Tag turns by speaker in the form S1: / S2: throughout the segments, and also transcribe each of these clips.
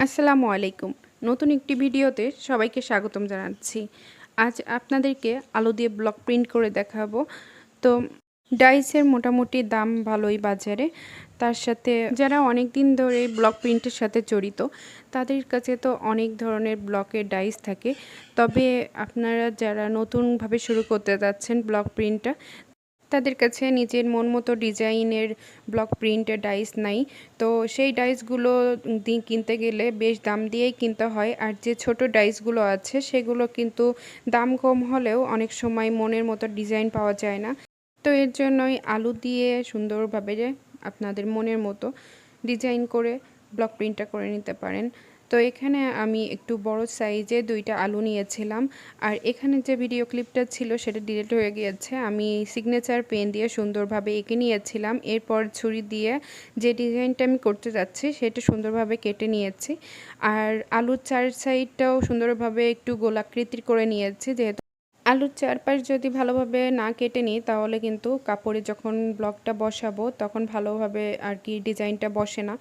S1: আসসালামু আলাইকুম। নতুন একটি ভিডিওতে সবাইকে স্বাগতম জানাচ্ছি। আজ আপনাদেরকে আলো দিয়ে ব্লক প্রিন্ট করে দেখাবো। তো ডাইসের মোটামুটি দাম ভালোই বাজারে। তার সাথে যারা অনেক দিন ধরে ব্লক প্রিন্টের সাথে জড়িত, তাদের কাছে তো অনেক ধরনের ব্লকের ডাইস থাকে। তবে আপনারা যারা নতুনভাবে শুরু করতে যাচ্ছেন ব্লক প্রিন্টটা তাদের কাছে নিজের মন মতো ডিজাইনের ব্লক প্রিন্টের ডাইস নাই। তো সেই ডাইসগুলো কিনতে গেলে বেশ দাম দিয়েই কিনতে হয়। আর যে ছোট ডাইসগুলো আছে, সেগুলো কিন্তু দাম কম হলেও অনেক সময় মনের মতো ডিজাইন পাওয়া যায় না। তো এর জন্যই আলু দিয়ে সুন্দরভাবে আপনাদের মনের মতো ডিজাইন করে ব্লক প্রিন্টটা করে নিতে পারেন। তো এখানে আমি একটু বড় সাইজে দুইটা আলু নিয়েছিলাম। আর এখানে যে ভিডিও ক্লিপটা ছিল সেটা ডিলিট হয়ে গিয়েছে। আমি সিগনেচার পেন দিয়ে সুন্দরভাবে এঁকে নিয়েছিলাম। এরপর ছুরি দিয়ে যে ডিজাইনটা আমি করতে যাচ্ছি সেটা সুন্দরভাবে কেটে নিয়েছি। আর আলুর চার সাইডটাও সুন্দরভাবে একটু গোলাকৃতির করে নিয়েছি যেহেতু আলুর চারপাশ যদি ভালোভাবে না কেটে নিই তাহলে কিন্তু কাপড়ে যখন ব্লকটা বসাবো তখন ভালোভাবে আর কি ডিজাইনটা বসে না।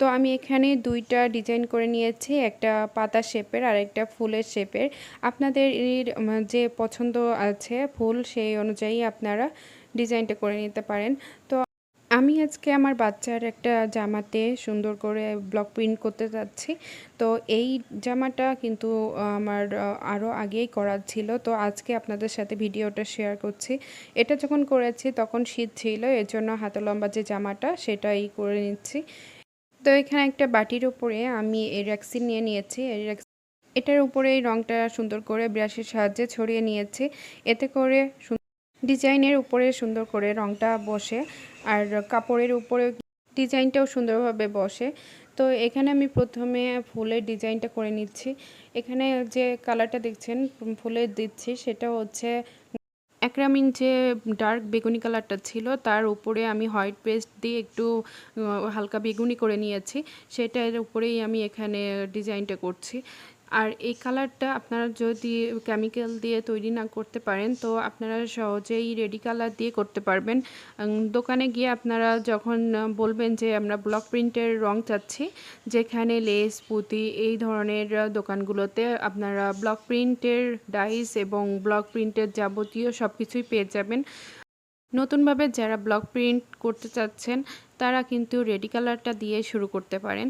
S1: তো আমি এখানে দুইটা ডিজাইন করে নিয়েছি, একটা পাতা শেপের আর একটা ফুলের শেপের। আপনাদের যে পছন্দ আছে ফুল, সেই অনুযায়ী আপনারা ডিজাইনটা করে নিতে পারেন। তো আমি আজকে আমার বাচ্চার একটা জামাতে সুন্দর করে ব্লক প্রিন্ট করতে যাচ্ছি। তো এই জামাটা কিন্তু আমার আরও আগেই করা ছিল। তো আজকে আপনাদের সাথে ভিডিওটা শেয়ার করছি। এটা যখন করেছি তখন শীত ছিল এর জন্য হাতে লম্বা যে জামাটা সেটাই করে নিচ্ছি। তো এখানে একটা বাটির উপরে আমি এই র্যাক্সিন নিয়ে নিয়েছি। এই এটার উপরে এই রঙটা সুন্দর করে ব্রাশের সাহায্যে ছড়িয়ে নিয়েছি। এতে করে ডিজাইনের উপরে সুন্দর করে রঙটা বসে আর কাপড়ের উপরে ডিজাইনটাও সুন্দরভাবে বসে। তো এখানে আমি প্রথমে ফুলের ডিজাইনটা করে নিচ্ছি। এখানে যে কালারটা দেখছেন ফুলের দিচ্ছি সেটা হচ্ছে একরামিন যে ডার্ক বেগুনি কালারটা ছিল, তার উপরে আমি হোয়াইট পেস্ট দিয়ে একটু হালকা বেগুনি করে নিয়েছি। সেটার উপরেই আমি এখানে ডিজাইনটা করছি। আর এই কালারটা আপনারা যদি কেমিক্যাল দিয়ে তৈরি না করতে পারেন, তো আপনারা সহজেই রেডি কালার দিয়ে করতে পারবেন। দোকানে গিয়ে আপনারা যখন বলবেন যে আমরা ব্লক প্রিন্টের রং চাচ্ছি, যেখানে লেস পুঁতি এই ধরনের দোকানগুলোতে আপনারা ব্লক প্রিন্টের ডাইস এবং ব্লক প্রিন্টের যাবতীয় সব কিছুই পেয়ে যাবেন। নতুনভাবে যারা ব্লক প্রিন্ট করতে চাচ্ছেন, তারা কিন্তু রেডি কালারটা দিয়ে শুরু করতে পারেন।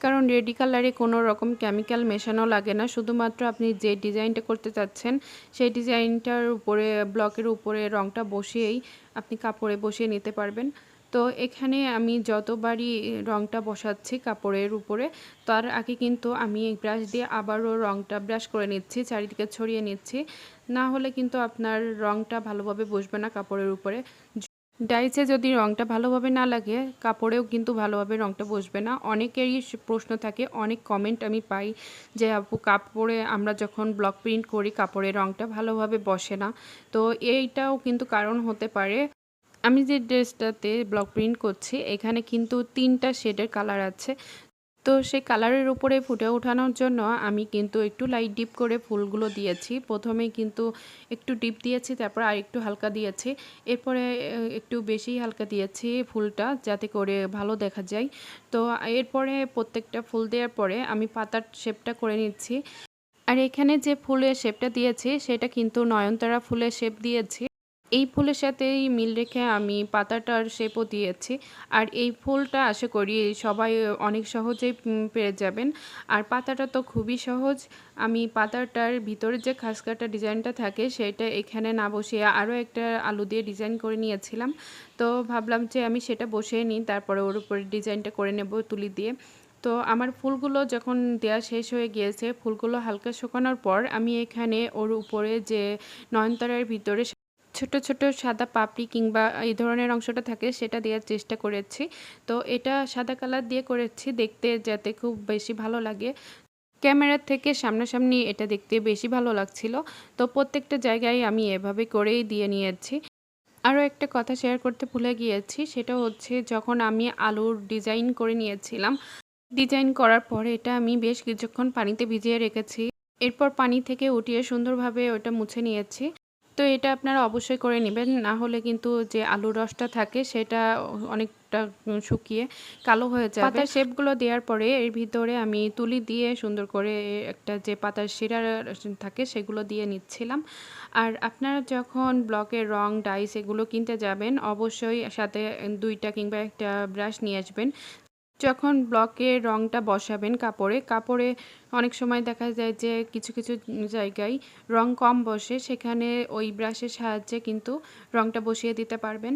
S1: কারণ রেডি কালারে কোনো রকম কেমিক্যাল মেশানো লাগে না। শুধুমাত্র আপনি যে ডিজাইনটা করতে চাচ্ছেন, সেই ডিজাইনটার উপরে, ব্লকের উপরে রংটা বসিয়েই আপনি কাপড়ে বসিয়ে নিতে পারবেন। তো এখানে আমি যতবারই রংটা বসাচ্ছি কাপড়ের উপরে, তার আগে কিন্তু আমি এই ব্রাশ দিয়ে আবারও রংটা ব্রাশ করে নিচ্ছি, চারিদিকে ছড়িয়ে নিচ্ছি। না হলে কিন্তু আপনার রংটা ভালোভাবে বসবে না কাপড়ের উপরে। ডাইসে যদি রংটা ভালোভাবে না লাগে, কাপড়েও কিন্তু ভালোভাবে রংটা বসবে না। অনেকেরই প্রশ্ন থাকে, অনেক কমেন্ট আমি পাই যে, আপু, কাপড়ে আমরা যখন ব্লক প্রিন্ট করি কাপড়ে রংটা ভালোভাবে বসে না। তো এইটাও কিন্তু কারণ হতে পারে। আমি যে ড্রেসটাতে ব্লক প্রিন্ট করছি, এখানে কিন্তু তিনটা শেডের কালার আছে। তো সেই কালারের উপরে ফুটে ওঠানোর জন্য আমি কিন্তু একটু লাইট ডিপ করে ফুলগুলো দিয়েছি। প্রথমে কিন্তু একটু ডিপ দিয়েছি, তারপর আর একটু হালকা দিয়েছি। এরপরে একটু বেশি হালকা দিয়েছি ফুলটা যাতে করে ভালো দেখা যায়। তো এরপরে প্রত্যেকটা ফুল দেওয়ার পরে আমি পাতার শেপটা করে নিচ্ছি। আর এখানে যে ফুলের শেপটা দিয়েছি, সেটা কিন্তু নয়নতারা ফুলের শেপ দিয়েছি। এই ফুলের সাথেই মিল রেখে আমি পাতাটার শেপও দিয়েছি। আর এই ফুলটা আশা করি সবাই অনেক সহজেই পেয়ে যাবেন। আর পাতাটা তো খুবই সহজ। আমি পাতাটার ভিতরে যে খাসকাটা ডিজাইনটা থাকে, সেটা এখানে না বসিয়ে আরও একটা আলু দিয়ে ডিজাইন করে নিয়েছিলাম। তো ভাবলাম যে আমি সেটা বসিয়ে নিই, তারপরে ওর উপরে ডিজাইনটা করে নেব তুলি দিয়ে। তো আমার ফুলগুলো যখন দেয়া শেষ হয়ে গিয়েছে, ফুলগুলো হালকা শুকানোর পর আমি এখানে ওর উপরে যে নয়নতারার ভিতরে ছোট ছোট সাদা পাপড়ি কিংবা এই ধরনের অংশটা থাকে, সেটা দেওয়ার চেষ্টা করেছি। তো এটা সাদা কালার দিয়ে করেছি, দেখতে যাতে খুব বেশি ভালো লাগে। ক্যামেরার থেকে সামনাসামনি এটা দেখতে বেশি ভালো লাগছিল। তো প্রত্যেকটা জায়গায় আমি এভাবে করেই দিয়ে নিয়েছি। আরও একটা কথা শেয়ার করতে ভুলে গিয়েছি, সেটা হচ্ছে যখন আমি আলুর ডিজাইন করে নিয়েছিলাম ডিজাইন করার পরে এটা আমি বেশ কিছুক্ষণ পানিতে ভিজিয়ে রেখেছি। এরপর পানি থেকে উঠিয়ে সুন্দরভাবে ওটা মুছে নিয়েছি। তো এটা আপনারা অবশ্যই করে নেবেন। না হলে কিন্তু যে আলুর রসটা থাকে সেটা অনেক কালারটা শুকিয়ে কালো হয়ে যাবে। পাতার শেপগুলো দেওয়ার পরে এর ভিতরে আমি তুলি দিয়ে সুন্দর করে একটা যে পাতার শিরা থাকে সেগুলো দিয়ে নিচ্ছিলাম। আর আপনারা যখন ব্লকের রং ডাইস এগুলো কিনতে যাবেন অবশ্যই সাথে দুইটা কিংবা একটা ব্রাশ নিয়ে আসবেন। যখন ব্লকে রংটা বসাবেন কাপড়ে কাপড়ে অনেক সময় দেখা যায় যে কিছু কিছু জায়গায় রং কম বসে, সেখানে ওই ব্রাশের সাহায্যে কিন্তু রংটা বসিয়ে দিতে পারবেন।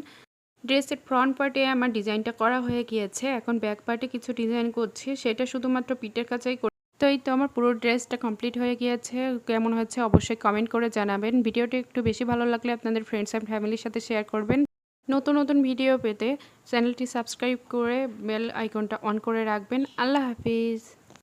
S1: ড্রেসের ফ্রন্ট পার্টে আমার ডিজাইনটা করা হয়ে গিয়েছে, এখন ব্যাক পার্টে কিছু ডিজাইন করছি, সেটা শুধুমাত্র পিঠের কাছেই তো এই তো আমার পুরো ড্রেসটা কমপ্লিট হয়ে গিয়েছে, কেমন হয়েছে অবশ্যই কমেন্ট করে জানাবেন। ভিডিওটি একটু বেশি ভালো লাগলে আপনাদের ফ্রেন্ডস অ্যান্ড ফ্যামিলির সাথে শেয়ার করবেন। নতুন নতুন ভিডিও পেতে চ্যানেলটি সাবস্ক্রাইব করে বেল আইকনটা অন করে রাখবেন। আল্লাহ হাফিজ।